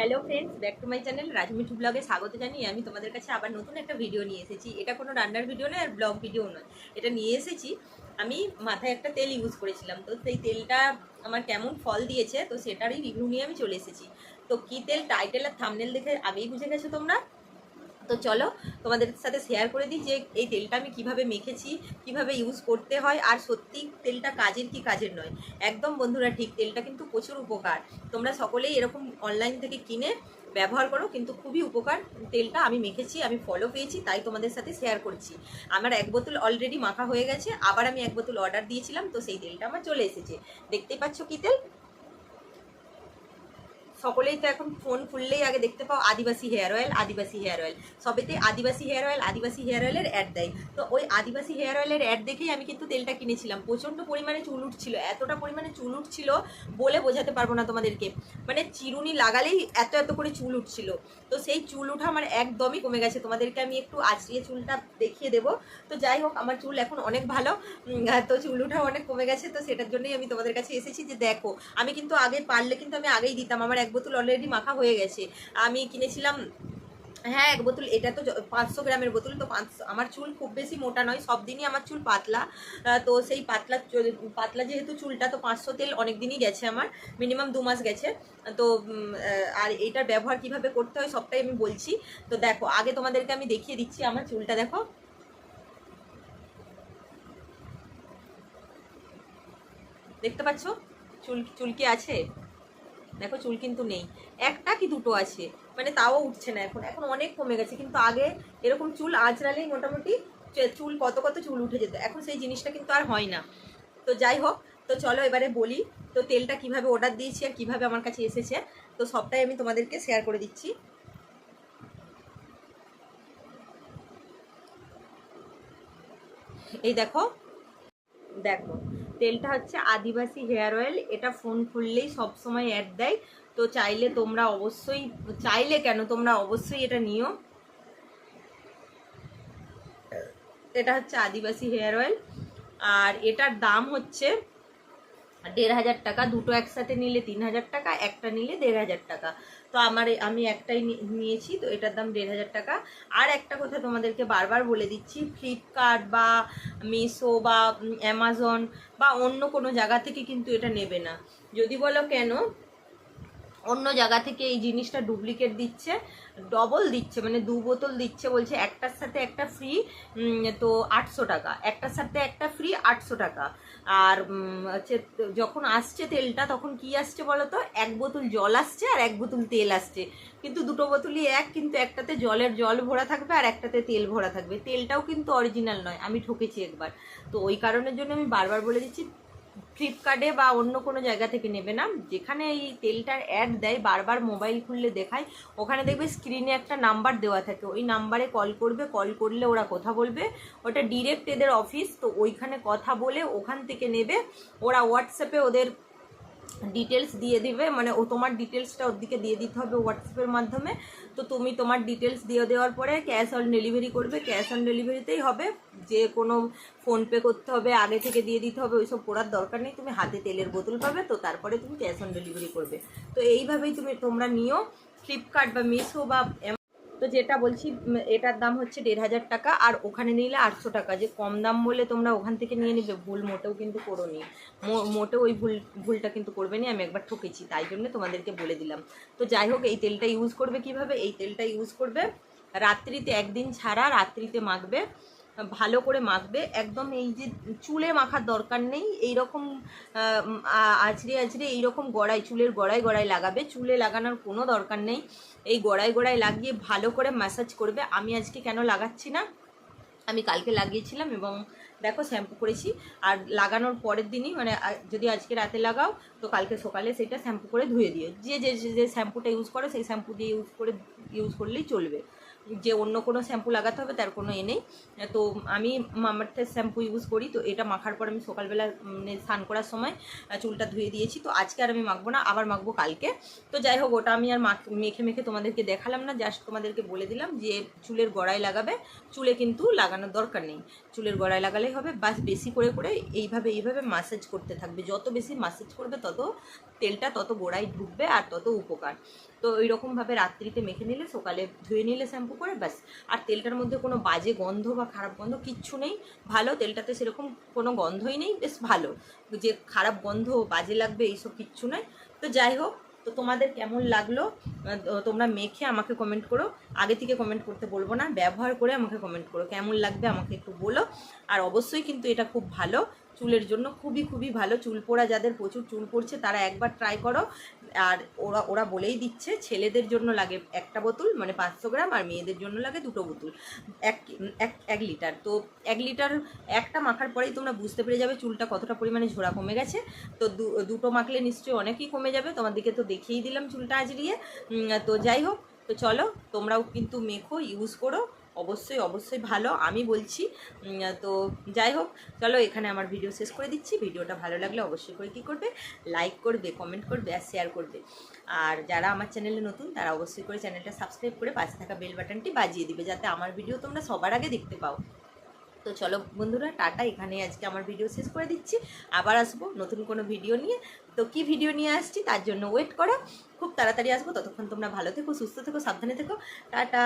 Hello friends back to my channel Rajmithu ব্লগে স্বাগত জানিয়ে আমি তোমাদের কাছে আবার নতুন একটা ভিডিও নিয়ে এসেছি। এটা কোনো রান্নার ভিডিও নয়, আর ব্লগ ভিডিও নয়। এটা নিয়ে এসেছি, আমি মাথায় একটা তেল ইউজ করেছিলাম। তো সেই তেলটা আমার কেমন ফল দিয়েছে, তো সেটারই রিভিউ নিয়ে আমি চলে এসেছি। তো কী তেল টাইটেল আর থামনেল দেখে আগেই বুঝে গেছো তোমরা? তো চলো তোমাদের সাথে শেয়ার করে দিই যে এই তেলটা আমি কীভাবে মেখেছি, কীভাবে ইউজ করতে হয় আর সত্যি তেলটা কাজের কি কাজের নয়। একদম বন্ধুরা ঠিক তেলটা কিন্তু প্রচুর উপকার। তোমরা সকলেই এরকম অনলাইন থেকে কিনে ব্যবহার করো, কিন্তু খুবই উপকার। তেলটা আমি মেখেছি, আমি ফলো পেয়েছি, তাই তোমাদের সাথে শেয়ার করছি। আমার এক বোতল অলরেডি মাখা হয়ে গেছে, আবার আমি এক বোতল অর্ডার দিয়েছিলাম, তো সেই তেলটা আমার চলে এসেছে। দেখতেই পাচ্ছ কি তেল? সকলেই তো এখন ফোন খুললেই আগে দেখতে পাও Adivasi hair oil Adivasi hair oil সবেতে Adivasi hair oil Adivasi hair অয়েলের অ্যাড দেয়। তো ওই আদিবাসী হেয়ার অয়েলের অ্যাড দেখেই আমি কিন্তু তেলটা কিনেছিলাম। প্রচণ্ড পরিমাণে চুল উঠছিল, এতটা পরিমাণে চুল উঠছিল বলে বোঝাতে পারব না তোমাদেরকে। মানে চিরুনি লাগালেই এত এত করে চুল উঠছিল। তো সেই চুল উঠা আমার একদমই কমে গেছে। তোমাদেরকে আমি একটু আজকে চুলটা দেখিয়ে দেবো। তো যাই হোক, আমার চুল এখন অনেক ভালো। তো চুল উঠা অনেক কমে গেছে। তো সেটার জন্যই আমি তোমাদের কাছে এসেছি যে দেখো, আমি কিন্তু আগে পারলে কিন্তু আমি আগেই দিতাম। আমার এক বোতল অলরেডি মাখা হয়ে গেছে। আমি কিনেছিলাম হ্যাঁ এক বোতল, এটা তো পাঁচশো গ্রামের বোতল, তো পাঁচশো আমার চুল খুব বেশি মোটা নয়, সব দিনই আমার চুল পাতলা। তো সেই পাতলা পাতলা যেহেতু চুলটা, তো পাঁচশো তেল অনেক দিনই গেছে আমার মিনিমাম দু মাস গেছে। তো আর এটার ব্যবহার কীভাবে করতে হয় সবটাই আমি বলছি। তো দেখো, আগে তোমাদেরকে আমি দেখিয়ে দিচ্ছি আমার চুলটা, দেখো। দেখতে পাচ্ছ? চুল চুল কি আছে? দেখো চুল কিন্তু নেই। একটা কি দুটো আছে? মানে তাও উঠছে না এখন। এখন অনেক কমে গেছে। কিন্তু আগে এরকম চুল আঁচড়ালেই মোটামুটি চুল কত কত চুল উঠে যেত। এখন সেই জিনিসটা কিন্তু আর হয় না। তো যাই হোক, তো চলো এবারে বলি, তো তেলটা কীভাবে অর্ডার দিয়েছি আর কীভাবে আমার কাছে এসেছে, তো সবটাই আমি তোমাদেরকে শেয়ার করে দিচ্ছি। এই দেখো দেখো তেলটা হচ্ছে আদিবাসী হেয়ার অয়েল। এটা ফোন খুললেই সবসময় অ্যাড দেয়। তো চাইলে তোমরা অবশ্যই, চাইলে কেন তোমরা অবশ্যই এটা নিও। এটা হচ্ছে আদিবাসী হেয়ার অয়েল। আর এটার দাম হচ্ছে দেড় হাজার টাকা, দুটো একসাথে নিলে তিন হাজার টাকা, একটা নিলে দেড় হাজার টাকা। তো আমার আমি একটাই নিয়েছি, তো এটার দাম দেড় হাজার টাকা। আর একটা কথা তোমাদেরকে বারবার বলে দিচ্ছি ফ্লিপকার্ট বা মিশো বা অ্যামাজন বা অন্য কোনো জায়গা থেকে কিন্তু এটা নেবে না। যদি বলো কেন অন্য জায়গা থেকে এই জিনিসটা ডুপ্লিকেট দিচ্ছে ডবল দিচ্ছে মানে দু বোতল দিচ্ছে, বলছে একটার সাথে একটা ফ্রি তো আটশো টাকা। একটার সাথে একটা ফ্রি আটশো টাকা। আর হচ্ছে যখন আসছে তেলটা, তখন কি আসছে বলো তো এক বোতল জল আসছে আর এক বোতল তেল আসছে। কিন্তু দুটো বোতলই এক, কিন্তু একটাতে জলের জল ভরা থাকবে আর একটাতে তেল ভরা থাকবে। তেলটাও কিন্তু অরিজিনাল নয়, আমি ঠকেছি একবার। তো ওই কারণের জন্য আমি বারবার বলে দিচ্ছি ফ্লিপকার্টে বা অন্য কোনো জায়গা থেকে নেবে না। যেখানে এই তেলটার অ্যাড দেয়, বারবার মোবাইল খুললে দেখায়, ওখানে দেখবে স্ক্রিনে একটা নাম্বার দেওয়া থাকে। ওই নাম্বারে কল করবে কল করলে ওরা কথা বলবে। ওটা ডিরেক্ট এদের অফিস তো ওইখানে কথা বলে ওখান থেকে নেবে। ওরা হোয়াটসঅ্যাপে ওদের ডিটেলস দিয়ে দিবে। মানে ও তোমার ডিটেলসটা ওর দিকে দিয়ে দিতে হবে হোয়াটসঅ্যাপের মাধ্যমে। তো তুমি তোমার ডিটেলস দিয়ে দেওয়ার পরে ক্যাশ অন ডেলিভারি করবে। ক্যাশ অন ডেলিভারিতেই হবে। যে কোনো ফোনপে করতে হবে, আগে থেকে দিয়ে দিতে হবে, ওইসব করার দরকার নেই। তুমি হাতে তেলের বোতল পাবে, তো তারপরে তুমি ক্যাশ অন ডেলিভারি করবে। তো এইভাবেই তুমি তোমরা নিও। ফ্লিপকার্ট বা মিশো বা তো যেটা বলছি এটার দাম হচ্ছে দেড় হাজার টাকা, আর ওখানে নিলে আটশো টাকা। যে কম দাম বলে তোমরা ওখান থেকে নিয়ে নিবে, ভুল মোটেও কিন্তু করো নি। মোটেও ওই ভুল, ভুলটা কিন্তু করবে না, আমি একবার ঠকেছি, তাই জন্য তোমাদেরকে বলে দিলাম। তো যাই হোক, এই তেলটা ইউজ করবে কীভাবে? এই তেলটা ইউজ করবে, রাত্রিতে একদিন ছাড়া রাত্রিতে মাখবে। ভালো করে মাখবে। একদম এই যে চুলে মাখার দরকার নেই এই রকম আছড়ে আছড়ে এইরকম গড়াই, চুলের গড়ায় গড়ায় লাগাবে। চুলে লাগানোর কোনো দরকার নেই। এই গড়ায় গড়ায় লাগিয়ে ভালো করে ম্যাসাজ করবে। আমি আজকে কেন লাগাচ্ছি না? আমি কালকে লাগিয়েছিলাম এবং দেখো শ্যাম্পু করেছি। আর লাগানোর পরের দিনই মানে যদি আজকে রাতে লাগাও, তো কালকে সকালে সেটা শ্যাম্পু করে ধুয়ে দিও। যে, যে- যে শ্যাম্পুটা ইউজ করো, সেই শ্যাম্পু দিয়ে ইউজ করে ইউজ করলেই চলবে। যে অন্য কোনো শ্যাম্পু লাগাতে হবে, তার কোনো এ নেই। তো আমি মামার্থের শ্যাম্পু ইউজ করি, তো এটা মাখার পর আমি সকালবেলা মানে স্নান করার সময় চুলটা ধুয়ে দিয়েছি। তো আজকে আর আমি মাখবো না, আবার মাখবো কালকে। তো যাই হোক, ওটা আমি আর মাখ- মেখে তোমাদেরকে দেখালাম না জাস্ট তোমাদেরকে বলে দিলাম যে চুলের গড়ায় লাগাবে। চুলে কিন্তু লাগানোর দরকার নেই। চুলের গড়ায় লাগালেই হবে, বাস বেশি করে করে এইভাবে এইভাবে মাসাজ করতে থাকবে। যত বেশি মাসাজ করবে, তত তেলটা তত গোড়ায় ঢুকবে আর তত উপকার। তো এইরকমভাবে রাত্রিতে মেখে নিলে, সকালে ধুয়ে নিলে শ্যাম্পু করে ব্যাস। আর তেলটার মধ্যে কোনো বাজে গন্ধ বা খারাপ গন্ধ কিচ্ছু নেই, ভালো। তেলটাতে সেরকম কোনো গন্ধই নেই, বেশ ভালো। যে খারাপ গন্ধ, বাজে লাগবে, এইসব কিচ্ছু নয় তো যাই হোক, তো তোমাদের কেমন লাগল? তোমরা মেখে আমাকে কমেন্ট করো। আগে থেকে কমেন্ট করতে বলব না, ব্যবহার করে আমাকে কমেন্ট করো। কেমন লাগবে আমাকে একটু বলো। আর অবশ্যই কিন্তু এটা খুব ভালো। চুলের জন্য খুবই খুবই ভালো। চুল পোড়া যাদের প্রচুর চুল পড়ছে, তারা একবার ট্রাই করো। আর ওরা ওরা বলেই দিচ্ছে, ছেলেদের জন্য লাগে একটা বোতল মানে পাঁচশো গ্রাম, আর মেয়েদের জন্য লাগে দুটো বোতল। এক এক এক লিটার। তো এক লিটার একটা মাখার পরেই তোমরা বুঝতে পেরে যাবে চুলটা কতটা পরিমাণে ঝোড়া কমে গেছে। তো দুটো মাখলে নিশ্চয়ই অনেকই কমে যাবে। তোমাদেরকে তো দেখিয়েই দিলাম চুলটা আজরিয়ে তো যাই হোক, তো চলো, তোমরাও কিন্তু মেখো ইউজ করো। অবশ্যই অবশ্যই ভালো। আমি বলছি তো যাই হোক, চলো এখানে আমার ভিডিও শেষ করে দিচ্ছি। ভিডিওটা ভালো লাগলে অবশ্যই করে কী করবে? লাইক করবে কমেন্ট করবে আর শেয়ার করবে। আর যারা আমার চ্যানেলে নতুন, তারা অবশ্যই করে চ্যানেলটা সাবস্ক্রাইব করে পাশে থাকা বেল বাটনটি বাজিয়ে দিবে, যাতে আমার ভিডিও তোমরা সবার আগে দেখতে পাও। তো চলো বন্ধুরা, টাটা। এখানে আজকে আমার ভিডিও শেষ করে দিচ্ছি। আবার আসব নতুন কোনো ভিডিও নিয়ে। তো কি ভিডিও নিয়ে আসছি তার জন্য ওয়েট করো। খুব তাড়াতাড়ি আসব। ততক্ষণ তোমরা ভালো থেকো, সুস্থ থেকো, সাবধানে থেকো। টাটা।